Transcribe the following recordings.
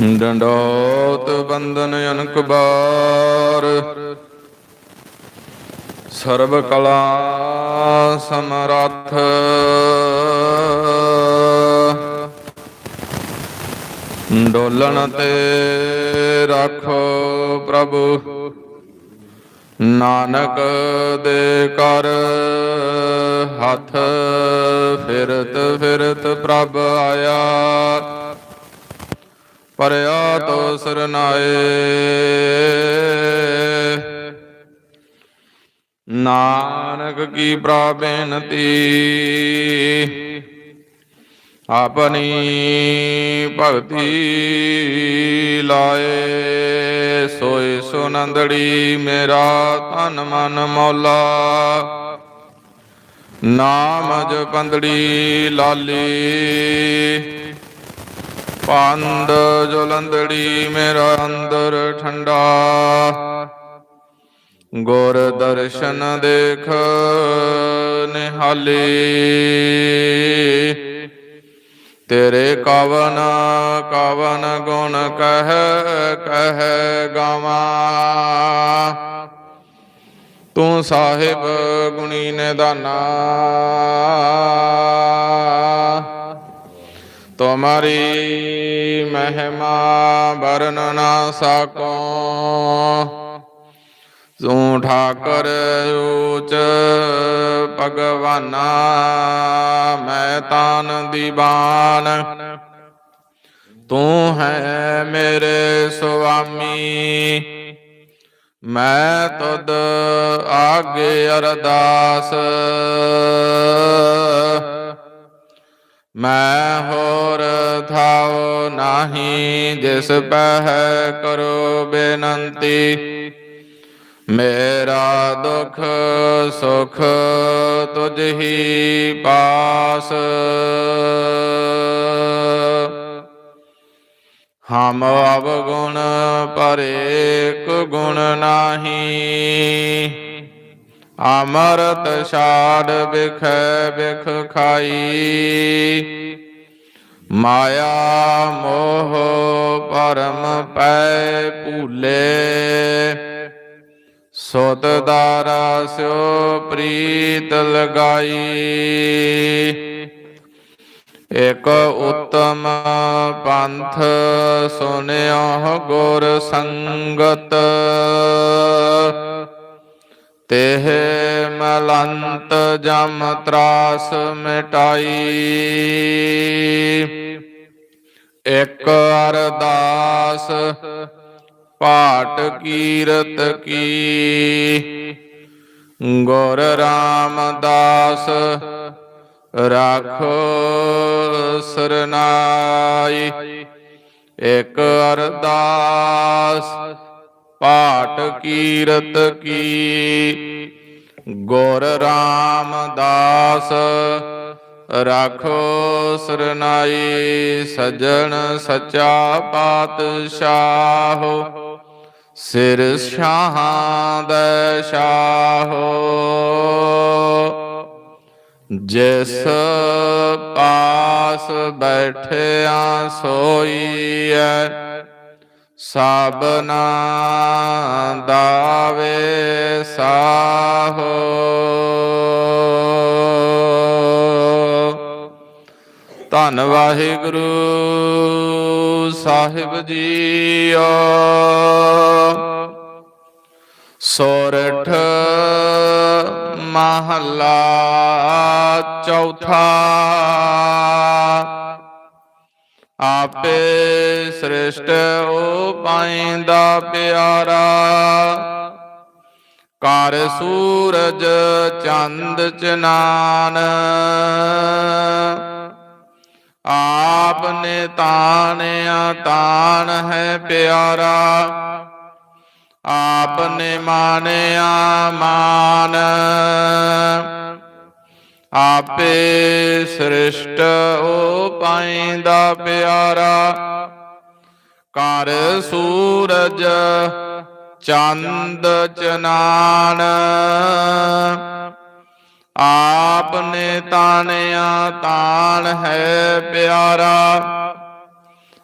ਡੰਡੋਤ ਬੰਦਨ ਅਨਕ ਬਾਰ। ਸਰਬ ਕਲਾ ਸਮਰੱਥ। ਡੋਲਣ ਤੇ ਰੱਖੋ ਪ੍ਰਭੂ। ਨਾਨਕ ਦੇ ਕਰ ਹੱਥ ਫਿਰਤ ਫਿਰਤ ਪ੍ਰਭ ਆਇਆ। ਪਰਿਆ ਤੋ ਸਰਨਾਏ ਨਾਨਕ ਕੀ ਪ੍ਰਾਬੇਨਤੀ ਆਪਣੀ ਭਗਤੀ ਲਾਏ। ਸੋਈ ਸੁਨੰਦੜੀ ਮੇਰਾ ਤਨ ਮਨ ਮੌਲਾ। ਨਾਮ ਜਪੰਦੜੀ ਲਾਲੀ। ਪੰਦ ਜੁਲੰਦੜੀ ਮੇਰਾ ਅੰਦਰ ਠੰਡਾ। ਗੁਰ ਦਰਸ਼ਨ ਦੇਖ ਨਿਹਾਲੀ। ਤੇਰੇ ਕਵਨ ਕਵਨ ਗੁਣ ਕਹਿ ਕਹਿ ਗਾਵਾਂ। ਤੂੰ ਸਾਹਿਬ ਗੁਣੀ ਨਿਦਾਨਾ ਤੁਮਰੀ ਮਹਿਮਾ ਵਰਨ ਨਾ ਸਕੋ। ਤੂੰ ਠਾਕਰ ਊਚ ਭਗਵਾਨਾ, ਮੈਂ ਤਾਨ ਦੀਵਾਨ। ਤੂੰ ਹੈ ਮੇਰੇ ਸੁਆਮੀ, ਮੈਂ ਤੁਧ ਆਗੇ ਅਰਦਾਸ। ਮੈਂ ਹੋਰ ਥਾਉ ਨਾਹੀ, ਜਿਸ ਪਹਿ ਕਰੋ ਬੇਨੰਤੀ। ਮੇਰਾ ਦੁਖ, ਸੁਖ ਤੁਝ ਹੀ ਪਾਸ। ਹਮ ਅਵਗੁਣ ਪਰੇਕ ਗੁਣ ਨਾਹੀ। ਅਮਰਤ ਛਾੜ ਬਿਖੈ ਬਿਖ ਖਾਈ। ਮਾਇਆ ਮੋਹ ਪਰਮ ਪੈ ਭੂਲੇ। ਸੋਤ ਦਾਰਾ ਸਿਓ ਪ੍ਰੀਤ ਲਗਾਈ। ਇਕ ਉਤਮ ਪੰਥ ਸੁਨਿਓ ਗੁਰ ਸੰਗਤ। ਤੇਹ ਮਲੰਤ ਜਮ ਤਰਾਸ ਮਿਟਾਈ ਇਕ ਅਰਦਾਸ ਪਾਟ ਕੀਰਤ ਕੀ ਗੁਰ ਰਾਮਦਾਸ ਰਾਖੋ ਸਰਨਾਈ ਇਕ ਅਰਦਾਸ ਪਾਟ ਕੀਰਤ ਕੀ। ਗੁਰ ਰਾਮਦਾਸ, ਰਾਖੋ ਸਰਨਾਈ ਸਜਣ ਸਚਾ ਪਾਤਸ਼ਾਹ। ਸਿਰ ਸ਼ਾਹਾਂ ਦੇ ਸ਼ਾਹੋ। ਜਿਸ ਪਾਸ ਬੈਠਿਆ ਸੋਈਐ ਸਭਨਾ ਦਾਵੇ ਸਾਹੋ। ਧੰਨ ਵਾਹਿਗੁਰੂ ਸਾਹਿਬ ਜੀਓ। ਸੋਰਠ ਮਹੱਲਾ ਚੌਥਾ। ਆਪੇ ਸ੍ਰਿਸ਼ਟ ਉਪਾਇਂਦਾ ਪਿਆਰਾ। ਕਰ ਸੂਰਜ ਚੰਦ ਚਨਾਨ। ਆਪ ਨੇ ਤਾਨਿਆ ਤਾਨ ਹੈ ਪਿਆਰਾ। ਆਪ ਨੇ ਮਾਨਿਆ ਮਾਨ। ਆਪੇ ਸ੍ਰਿਸ਼ਟ ਉਪਾਇਂਦਾ ਪਿਆਰਾ। ਕਰ ਸੂਰਜ ਚੰਦ ਚਨਾਨ। ਆਪ ਨੇ ਤਾਨਿਆ ਤਾਨ ਹੈ ਪਿਆਰਾ।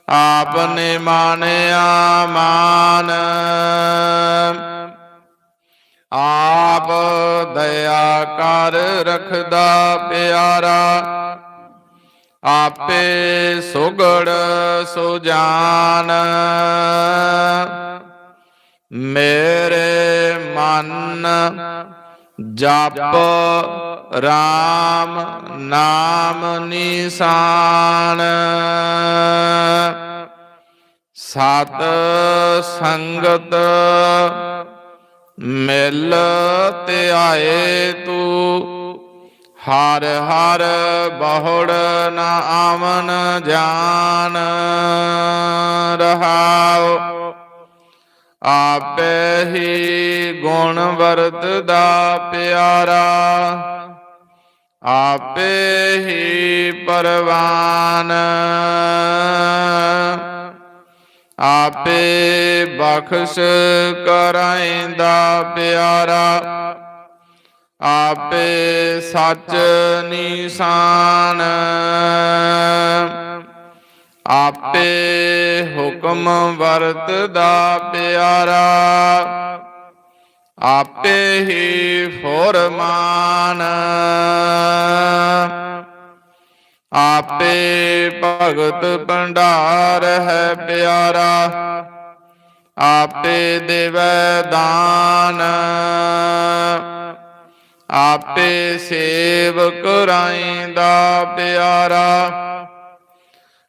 ਆਪ ਨੇ ਮਾਨਿਆ ਮਾਨ। ਆਪ ਦਇਆ ਕਰ ਰਖਦਾ ਪਿਆਰਾ। ਆਪੇ ਸੁਗੜ ਸੁਜਾਨ। ਮੇਰੇ ਮਨ ਜਪ ਰਾਮ ਨਾਮ ਨਿਸ਼ਾਨ। ਸਤ ਸੰਗਤ ਮਿਲ ਆਏ ਤੂੰ। ਹਰ ਹਰ ਬਹੁੜ ਨ ਆਵਨ ਜਾਨ ਰਹਾਉ। ਆਪੇ ਹੀ ਗੁਣ ਵਰਤਦਾ ਪਿਆਰਾ। ਆਪੇ ਹੀ ਪਰਵਾਨ। ਆਪੇ ਬਖਸ਼ ਕਰਾਇਂਦਾ ਪਿਆਰਾ। ਆਪੇ ਸੱਚ ਨਿਸ਼ਾਨ। ਆਪੇ ਹੁਕਮ ਵਰਤਦਾ ਪਿਆਰਾ। ਆਪੇ ਹੀ ਫੁਰਮਾਨ। ਆਪੇ ਭਗਤ ਭੰਡਾਰ ਹੈ ਪਿਆਰਾ। ਆਪੇ ਦੇਵੈ ਦਾਨ। ਆਪੇ ਸੇਵਕ ਰਾਇਂਦਾ ਪਿਆਰਾ।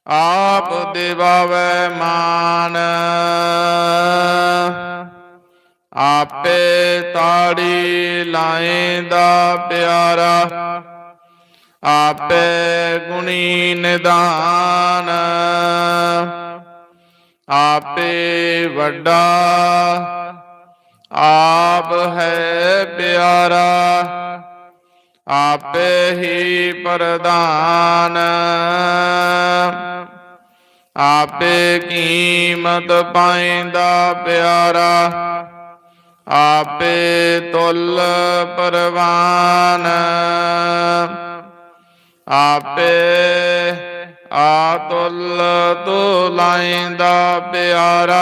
ਆਪ ਦਿਵਾਵੈ ਮਾਨ। ਆਪੇ ਤਾੜੀ ਲਾਇਂਦਾ ਪਿਆਰਾ। ਆਪੇ ਗੁਣੀ ਨਿਦਾਨ। ਆਪੇ ਵੱਡਾ ਆਪ ਹੈ ਪਿਆਰਾ, ਆਪੇ ਹੀ ਪ੍ਰਦਾਨ ਆਪੇ ਕੀਮਤ ਪਾਇਂਦਾ ਪਿਆਰਾ, ਆਪੇ ਤੁਲ ਪਰਵਾਨ। ਆਪੇ ਆਤੁਲ ਤੁਲਾਇਂਦਾ ਪਿਆਰਾ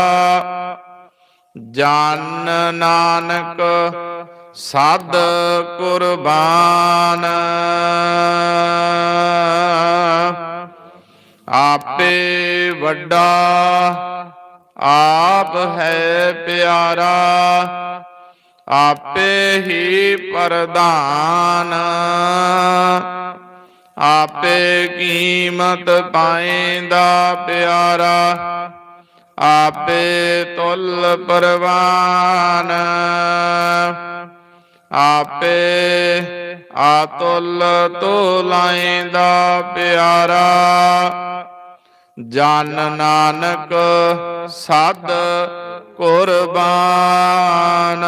ਜਨ ਨਾਨਕ ਸਦ ਕੁਰਬਾਨ। ਆਪੇ ਵੱਡਾ ਆਪ ਹੈ ਪਿਆਰਾ, ਆਪੇ ਹੀ ਪ੍ਰਧਾਨ। ਆਪੇ ਕੀਮਤ ਪਾਇਂਦਾ ਪਿਆਰਾ ਆਪੇ ਤੁਲ ਪਰਵਾਨ। ਆਪੇ ਆਤੁਲ ਤੁਲਾਇਂਦਾ ਪਿਆਰਾ। ਜਨ ਨਾਨਕ ਸਦ ਕੁਰਬਾਨ।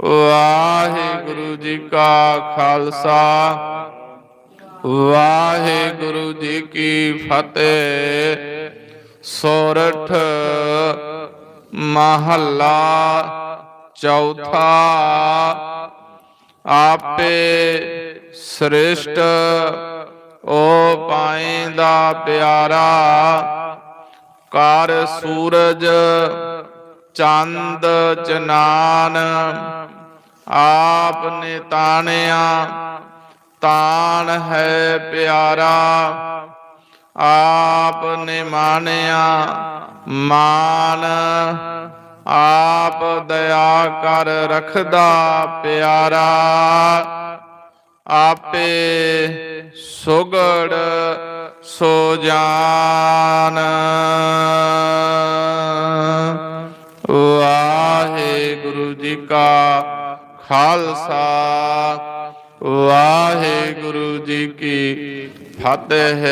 ਵਾਹਿਗੁਰੂ ਜੀ ਕਾ ਖਾਲਸਾ। ਵਾਹਿਗੁਰੂ ਜੀ ਕੀ ਫਤਿਹ। ਸੋਰਠ ਮਹੱਲਾ ਚੌਥਾ। ਆਪੇ ਸ੍ਰਿਸ਼ਟ ਓ ਪਾਏ ਦਾ ਪਿਆਰਾ। ਕਰ ਸੂਰਜ, ਚੰਦ ਚਨਾਨ ਆਪ ਨੇ ਤਾਣਿਆ ਤਾਣ ਹੈ ਪਿਆਰਾ, ਆਪ ਨੇ ਮਾਨਿਆ, ਮਾਨ ਆਪ ਦਇਆ ਕਰ ਰਖਦਾ ਪਿਆਰਾ। ਆਪੇ ਸੁਗੜ ਸੋ ਜਾਨ। ਵਾਹਿਗੁਰੂ ਜੀ ਕਾ ਖਾਲਸਾ। ਵਾਹਿਗੁਰੂ ਜੀ ਕੀ ਫਤਿਹ।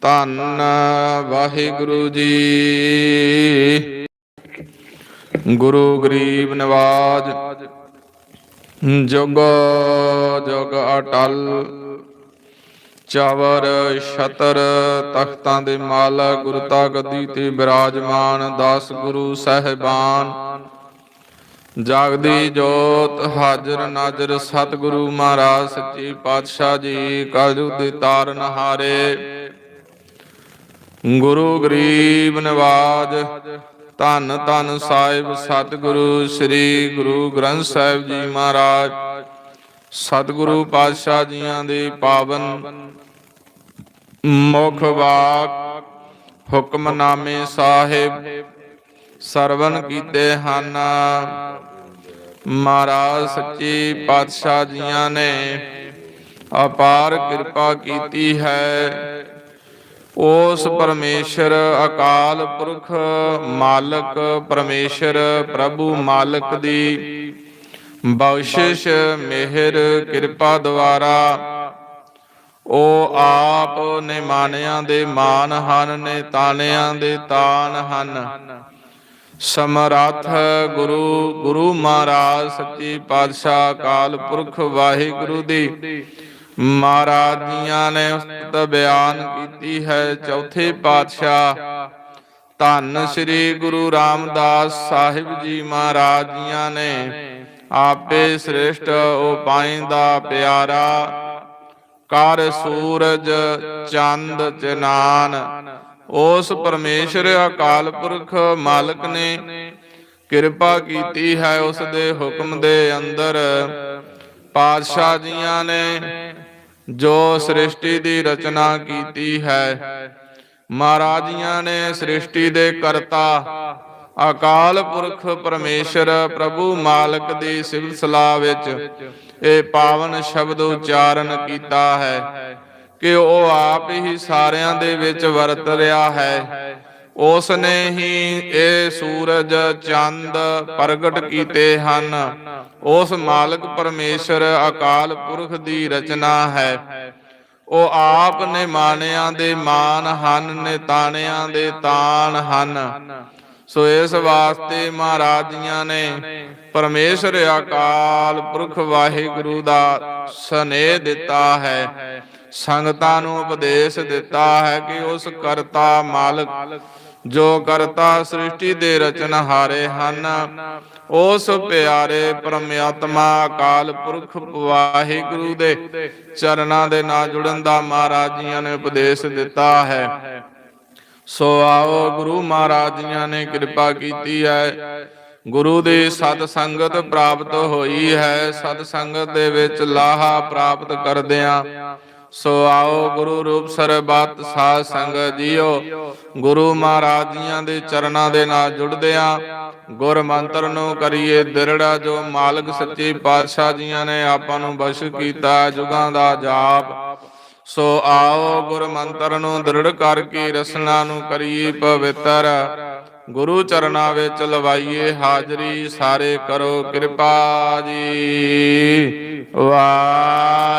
ਧੰਨ ਵਾਹਿਗੁਰੂ ਜੀ। ਗੁਰੂ ਗਰੀਬ ਨਵਾਜ। ਜੁਗ ਜੁਗ ਅਟਲ। ਚਾਵਰ ਛਤਰ ਤਖਤਾਂ ਦੇ ਮਾਲਾ ਗੁਰਤਾ ਗੱਦੀ ਤੇ ਬਿਰਾਜਮਾਨ ਦਾਸ ਗੁਰੂ ਸਹਿਬਾਨ। ਜਾਗਦੀ ਜੋਤ ਹਾਜ਼ਰ ਨਾਜ਼ਰ ਸਤਿਗੁਰੂ ਮਹਾਰਾਜ, ਸੱਚੇ ਪਾਤਸ਼ਾਹ ਜੀ, ਕਲਯੁਗ ਦੇ ਤਾਰਨ ਹਾਰੇ ਗੁਰੂ ਗਰੀਬ ਨਿਵਾਜ, ਧੰਨ ਧੰਨ ਸਾਹਿਬ ਸਤਿਗੁਰੂ, ਸ੍ਰੀ ਗੁਰੂ ਗ੍ਰੰਥ ਸਾਹਿਬ ਜੀ ਮਹਾਰਾਜ। ਸਤਿਗੁਰੂ ਪਾਤਸ਼ਾਹ ਜੀਆਂ ਦੇ ਪਾਵਨ ਮੁਖ ਵਾਕ, ਹੁਕਮਨਾਮੇ ਸਾਹਿਬ ਸਰਵਨ ਕੀਤੇ ਹਨ। ਮਹਾਰਾਜ, ਸੱਚੇ ਪਾਤਸ਼ਾਹ ਜੀਆਂ ਨੇ ਅਪਾਰ ਕਿਰਪਾ ਕੀਤੀ ਹੈ। ਉਸ ਪਰਮੇਸ਼ਰ, ਅਕਾਲ ਪੁਰਖ ਮਾਲਕ, ਪਰਮੇਸ਼ਰ ਪ੍ਰਭੂ ਮਾਲਕ ਦੀ ਬਖਸ਼ਿਸ਼, ਮਿਹਰ, ਕਿਰਪਾ ਦੁਆਰਾ ਉਹ ਆਪ ਨੇ ਮਾਨਿਆਂ ਦੇ ਮਾਨ ਹਨ ਨੇ ਤਾਨਿਆਂ ਦੇ ਤਾਨ ਹਨ। ਸਮਰੱਥ ਗੁਰੂ ਗੁਰੂ ਮਹਾਰਾਜ, ਸੱਚੇ ਪਾਤਸ਼ਾਹ, ਅਕਾਲ ਪੁਰਖ ਵਾਹਿਗੁਰੂ ਦੀ। ਮਹਾਰਾਜ ਜੀਆਂ ਨੇ ਉਸਤ ਬਿਆਨ ਕੀਤੀ ਹੈ, ਚੌਥੇ ਪਾਤਸ਼ਾਹ। ਧੰਨ ਸ੍ਰੀ ਗੁਰੂ ਰਾਮਦਾਸ ਸਾਹਿਬ ਜੀ ਮਹਾਰਾਜ ਜੀਆਂ ਨੇ ਆਪੇ ਸ੍ਰੇਸ਼ਟ ਉਪਾਇੰਦਾ ਪਿਆਰਾ। ਕਰ ਸੂਰਜ, ਚੰਦ ਚਨਾਨ ਉਸ ਪਰਮੇਸ਼ਰ ਅਕਾਲ ਪੁਰਖ ਮਾਲਕ ਨੇ ਕਿਰਪਾ ਕੀਤੀ ਹੈ ਉਸ ਦੇ ਹੁਕਮ ਦੇ ਅੰਦਰ। ਪਾਤਸ਼ਾਹ ਜੀਆਂ ਨੇ ਜੋ ਸ੍ਰਿਸ਼ਟੀ ਦੀ ਰਚਨਾ ਕੀਤੀ ਹੈ, ਮਹਾਰਾਜੀਆਂ ਨੇ ਸ੍ਰਿਸ਼ਟੀ ਦੇ ਕਰਤਾ। ਅਕਾਲ ਪੁਰਖ ਪਰਮੇਸ਼ਰ ਪ੍ਰਭੂ ਮਾਲਕ ਦੀ ਸਿਲਸਿਲਾ ਵਿੱਚ ਇਹ ਪਾਵਨ ਸ਼ਬਦ ਉਚਾਰਨ ਕੀਤਾ ਹੈ। ਕਿ ਉਹ ਆਪ ਹੀ ਸਾਰਿਆਂ ਦੇ ਵਿੱਚ ਵਰਤ ਰਿਹਾ ਹੈ। ਉਸ ਨੇ ਹੀ ਇਹ ਸੂਰਜ ਚੰਦ ਪ੍ਰਗਟ ਕੀਤੇ ਹਨ। ਉਸ ਮਾਲਕ ਪਰਮੇਸ਼ਰ ਅਕਾਲ ਪੁਰਖ ਦੀ ਰਚਨਾ ਹੈ। ਉਹ ਆਪ ਨੇ ਮਾਨਿਆਂ ਦੇ ਮਾਨ ਹਨ ਨੇ ਤਾਣਿਆਂ ਦੇ ਤਾਣ ਹਨ। ਸੋ ਇਸ ਵਾਸਤੇ ਮਹਾਰਾਜੀਆਂ ਨੇ ਪਰਮੇਸ਼ਰ ਅਕਾਲ ਪੁਰਖ ਵਾਹਿਗੁਰੂ ਦਾ ਸਨੇਹ ਦਿੱਤਾ ਹੈ। ਸੰਗਤਾਂ ਨੂੰ ਉਪਦੇਸ਼ ਦਿੱਤਾ ਹੈ ਕਿ ਉਸ ਕਰਤਾ ਮਾਲਕ, ਜੋ ਕਰਤਾ ਸ੍ਰਿਸ਼ਟੀ ਦੇ ਰਚਨਹਾਰੇ ਹਨ। ਉਸ ਪਿਆਰੇ ਪਰਮਾਤਮਾ ਅਕਾਲ ਪੁਰਖ ਵਾਹਿਗੁਰੂ ਦੇ ਚਰਨਾਂ ਦੇ ਨਾਲ ਜੁੜਨ ਦਾ ਮਹਾਰਾਜ ਜੀਆਂ ਨੇ ਉਪਦੇਸ਼ ਦਿੱਤਾ ਹੈ। ਸੋ ਆਓ ਗੁਰੂ ਮਹਾਰਾਜ ਜੀਆਂ ਨੇ ਕਿਰਪਾ ਕੀਤੀ ਹੈ। ਗੁਰੂ ਦੀ ਸਤ ਸੰਗਤ ਪ੍ਰਾਪਤ ਹੋਈ ਹੈ। ਸਤ ਸੰਗਤ ਦੇ ਵਿੱਚ ਲਾਹਾ ਪ੍ਰਾਪਤ ਕਰਦਿਆਂ ਸੋ ਆਓ ਗੁਰੂ ਰੂਪ ਸਰਬਤ ਸਾਧ ਸੰਗਤ ਜੀਓ। ਗੁਰੂ ਮਹਾਰਾਜ ਜੀਆਂ ਦੇ ਚਰਨਾਂ ਦੇ ਨਾਲ ਜੁੜਦਿਆਂ ਗੁਰ ਮੰਤਰ ਨੂੰ ਕਰੀਏ ਦਿਰੜਾ ਜੋ ਮਾਲਕ ਸੱਚੇ ਪਾਤਸ਼ਾਹ ਜੀਆਂ ਨੇ ਆਪਾਂ ਨੂੰ ਬਖਸ਼ ਕੀਤਾ ਜੁਗਾਂ ਦਾ ਜਾਪ। ਸੋ ਆਓ ਗੁਰ ਮੰਤਰ ਨੂੰ ਦ੍ਰਿੜ ਕਰਕੇ ਰਸਨਾ ਨੂੰ ਕਰੀਏ ਪਵਿੱਤਰ। ਗੁਰੂ ਚਰਨਾਂ ਵਿੱਚ ਲਵਾਈਏ ਹਾਜ਼ਰੀ, ਸਾਰੇ ਕਰੋ ਕਿਰਪਾ ਜੀ। ਵਾਹਿਗੁਰੂ।